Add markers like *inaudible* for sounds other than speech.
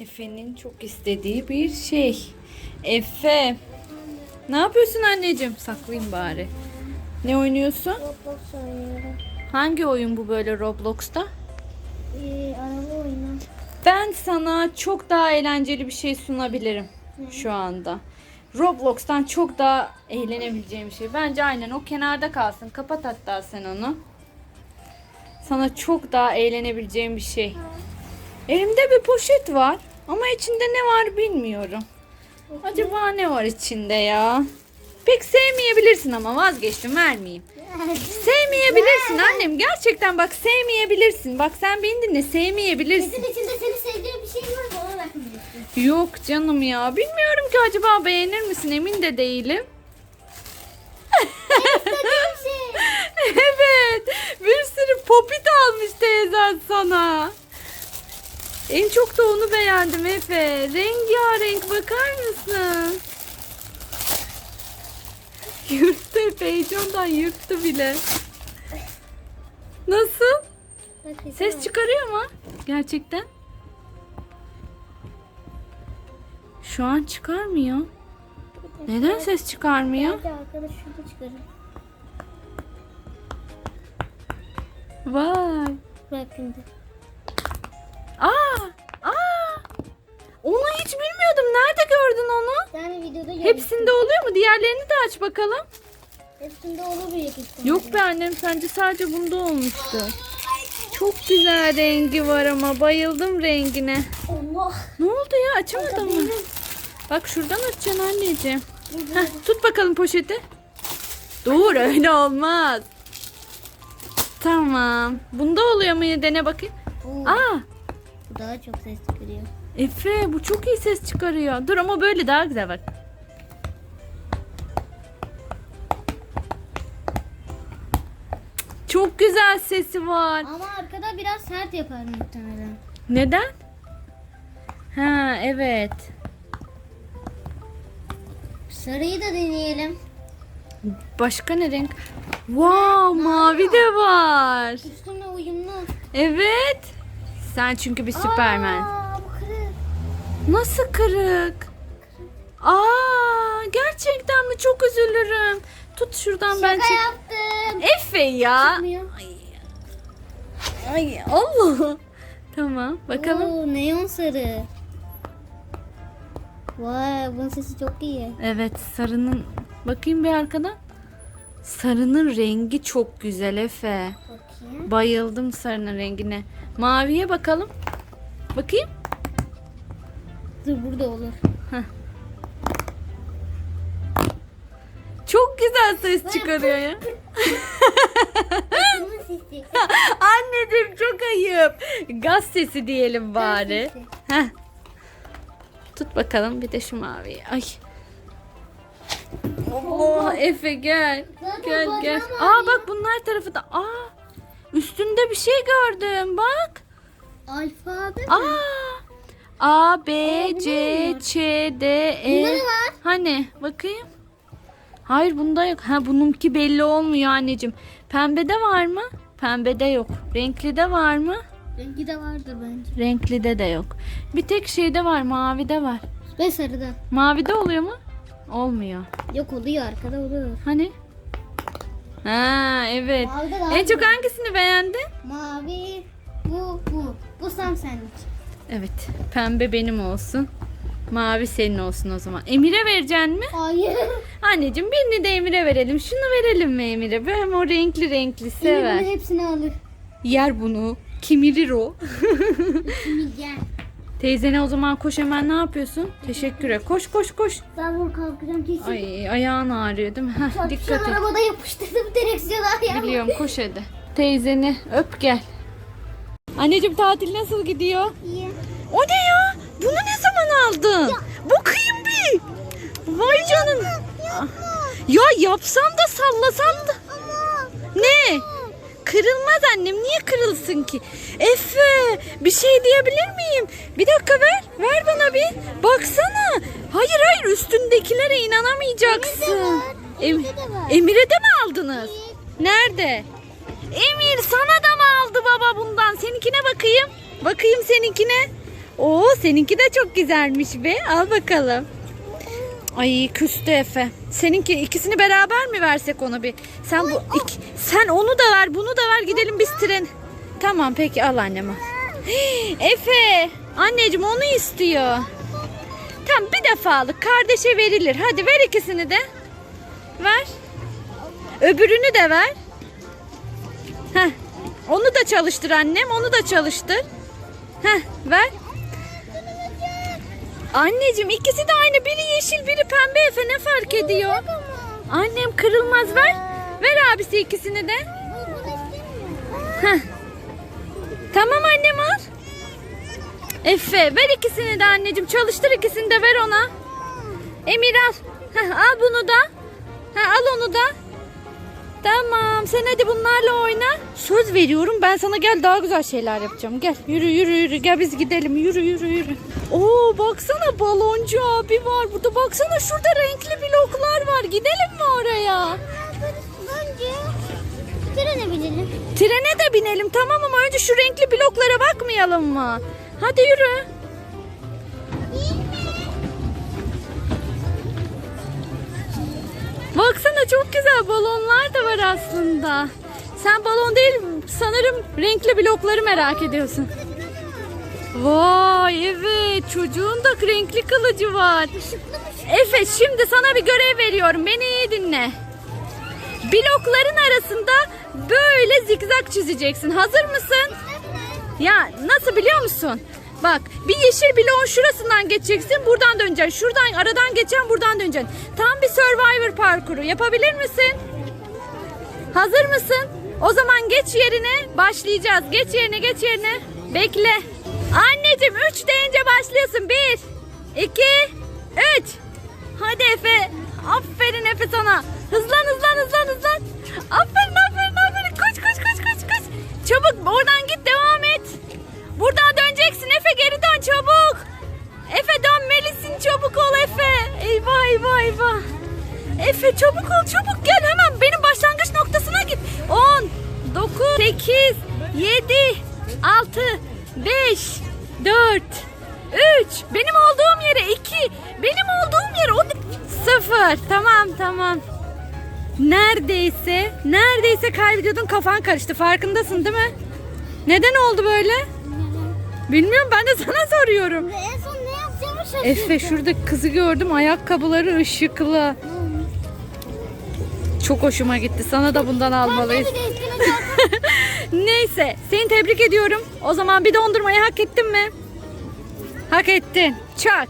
Efe'nin çok istediği bir şey. Efe. Ne yapıyorsun anneciğim? Saklayayım bari. Ne oynuyorsun? Roblox oynuyorum. Hangi oyun bu böyle Roblox'ta? Ee, araba oyunu. Ben sana çok daha eğlenceli bir şey sunabilirim şu anda. Roblox'tan çok daha eğlenebileceğim bir şey. Bence aynen o kenarda kalsın. Kapat hatta sen onu. Sana çok daha eğlenebileceğim bir şey. Elimde bir poşet var ama içinde ne var bilmiyorum. Acaba ne var içinde ya? Pek sevmeyebilirsin ama vazgeçtim vermeyeyim. Sevmeyebilirsin annem. Gerçekten bak sevmeyebilirsin. Bak sen beni dinle sevmeyebilirsin. Sizin içinde seni sevdiğin bir şey var mı? Ona bakmayacaksın. Yok canım ya. Bilmiyorum ki acaba beğenir misin? Emin de değilim. Şey. *laughs* evet. Bir sürü popit almış teyzen sana. En çok da onu beğendim Efe. Rengarenk bakar mısın? *laughs* Yırttı Efe. Heyecandan yırttı bile. Nasıl? Ses çıkarıyor mu? Gerçekten. Şu an çıkarmıyor. Neden ses çıkarmıyor? Vay. Bak şimdi. Yani videoda. Hepsinde oluyor mu? Diğerlerini de aç bakalım. Hepsinde olur büyük ihtimalle. Yok be annem sence sadece bunda olmuştu. Çok güzel rengi var ama bayıldım rengine. Allah. Ne oldu ya açamadım mı? Benim. Bak şuradan açacaksın anneciğim. Heh, tut bakalım poşeti. Dur öyle olmaz. Tamam. Bunda oluyor mu? Dene bakayım. Oo, Aa Bu daha çok ses çıkarıyor. Efe bu çok iyi ses çıkarıyor. Dur ama böyle daha güzel bak. Çok güzel sesi var. Ama arkada biraz sert yapar muhtemelen. Neden? Ha evet. Sarıyı da deneyelim. Başka ne renk? Wow mavi de var. Üstüne uyumlu. Evet. Sen çünkü bir süpermen. Aa. Nasıl kırık? Aa gerçekten mi? Çok üzülürüm. Tut şuradan ben Şaka çek. yaptım. Efe ya. Çıkmıyor. Ay Allah. Tamam bakalım. Oo, neon sarı. Vay bunun sesi çok iyi. Evet sarının bakayım bir arkadan. Sarının rengi çok güzel Efe. Bakayım. Bayıldım sarının rengine. Maviye bakalım. Bakayım. Dur burada olur. Çok güzel ses çıkarıyor ya. Bunun *laughs* sesi. Anneciğim çok ayıp. Gaz sesi diyelim bari. sesi. Heh. Tut bakalım bir de şu maviyi. Ay. Allah Efe gel. Zaten Gel gel. mavi. Aa bak bunlar tarafı da. Aa. Üstünde bir şey gördüm bak. Alfabe mi? Aa. A B C bunda Ç D Bunda E. ne var? Hani bakayım. Hayır bunda yok. Ha bununki belli olmuyor anneciğim. Pembede var mı? Pembede yok. Renklide var mı? Rengi de vardır bence. Renklide de yok. Bir tek şeyde var, mavide var. Ve sarıda. Mavide oluyor mu? Olmuyor. Yok oluyor arkada olur. Hani? Ha evet. Mavide daha En çok güzel. hangisini beğendin? Mavi bu bu. Bu Sam senlik. Evet. Pembe benim olsun. Mavi senin olsun o zaman. Emir'e vereceksin mi? Hayır. Anneciğim birini de Emir'e verelim. Şunu verelim mi Emir'e? Hem o renkli renkli Emir sever. bunu hepsini alır. Yer bunu. Kimirir o. Gel. *laughs* Teyzene o zaman koş hemen ne yapıyorsun? Teşekkür et. Koş koş koş. Ben bunu kalkacağım kesin. Ay ayağın ağrıyor değil mi? Heh, dikkat et. arabada yapıştırdım direksiyona ayağımı. Biliyorum koş hadi. Teyzeni öp gel. Anneciğim tatil nasıl gidiyor? İyi. O ne ya? Bunu ne zaman aldın? Bakayım bir. Vay canına. Ya yapsam da sallasam da. Ne? Kırılmaz annem. Niye kırılsın ki? Efe bir şey diyebilir miyim? Bir dakika ver. Ver bana bir. Baksana. Hayır hayır üstündekilere inanamayacaksın. Emir'de de var. Emir'e de mi aldınız? Nerede? Emir sana da mı aldı baba bundan? Seninkine bakayım. Bakayım seninkine. Oo seninki de çok güzelmiş be. Al bakalım. Ay küstü Efe. Seninki ikisini beraber mi versek onu bir? Sen bu iki, sen onu da ver, bunu da ver gidelim biz tren. Tamam peki al anneme. Efe, anneciğim onu istiyor. Tamam bir defalık kardeşe verilir. Hadi ver ikisini de. Ver. Öbürünü de ver. Heh. Onu da çalıştır annem. Onu da çalıştır. Heh, ver. Anneciğim ikisi de aynı. Biri yeşil, biri pembe Efe ne fark ediyor? Annem kırılmaz ver. Ver abisi ikisini de. Heh. Tamam annem al. Efe ver ikisini de anneciğim. Çalıştır ikisini de ver ona. Emir al. Al bunu da. Ha, al onu da. Tamam sen hadi bunlarla oyna. Söz veriyorum ben sana gel daha güzel şeyler yapacağım. Gel yürü yürü yürü gel biz gidelim yürü yürü yürü. Oo baksana baloncu abi var burada baksana şurada renkli bloklar var. Gidelim mi oraya? Bence trene binelim. Trene de binelim tamam ama önce şu renkli bloklara bakmayalım mı? Hadi yürü. Çok güzel balonlar da var aslında. Sen balon değil sanırım renkli blokları merak ediyorsun. Vay evet çocuğun da renkli kılıcı var. Efe şimdi sana bir görev veriyorum beni iyi dinle. Blokların arasında böyle zigzag çizeceksin. Hazır mısın? Ya nasıl biliyor musun? Bak bir yeşil bloğun şurasından geçeceksin buradan döneceksin. Şuradan aradan geçen buradan döneceksin. Tam bir survivor parkuru yapabilir misin? Hazır mısın? O zaman geç yerine başlayacağız. Geç yerine geç yerine. Bekle. Anneciğim 3 deyince başlıyorsun. 1, 2, 3. Hadi Efe. Aferin Efe sana. Hızlan hızlan. Eyvah eyvah. Efe çabuk ol çabuk gel hemen benim başlangıç noktasına git. 10, 9, 8, 7, 6, 5, 4, 3. Benim olduğum yere 2. Benim olduğum yere o 0. Tamam tamam. Neredeyse, neredeyse kaybediyordun kafan karıştı. Farkındasın değil mi? Neden oldu böyle? Bilmiyorum ben de sana soruyorum. Efe şurada kızı gördüm ayakkabıları ışıklı. Çok hoşuma gitti. Sana da bundan almalıyız. *laughs* Neyse seni tebrik ediyorum. O zaman bir dondurmayı hak ettin mi? Hak ettin. Çak.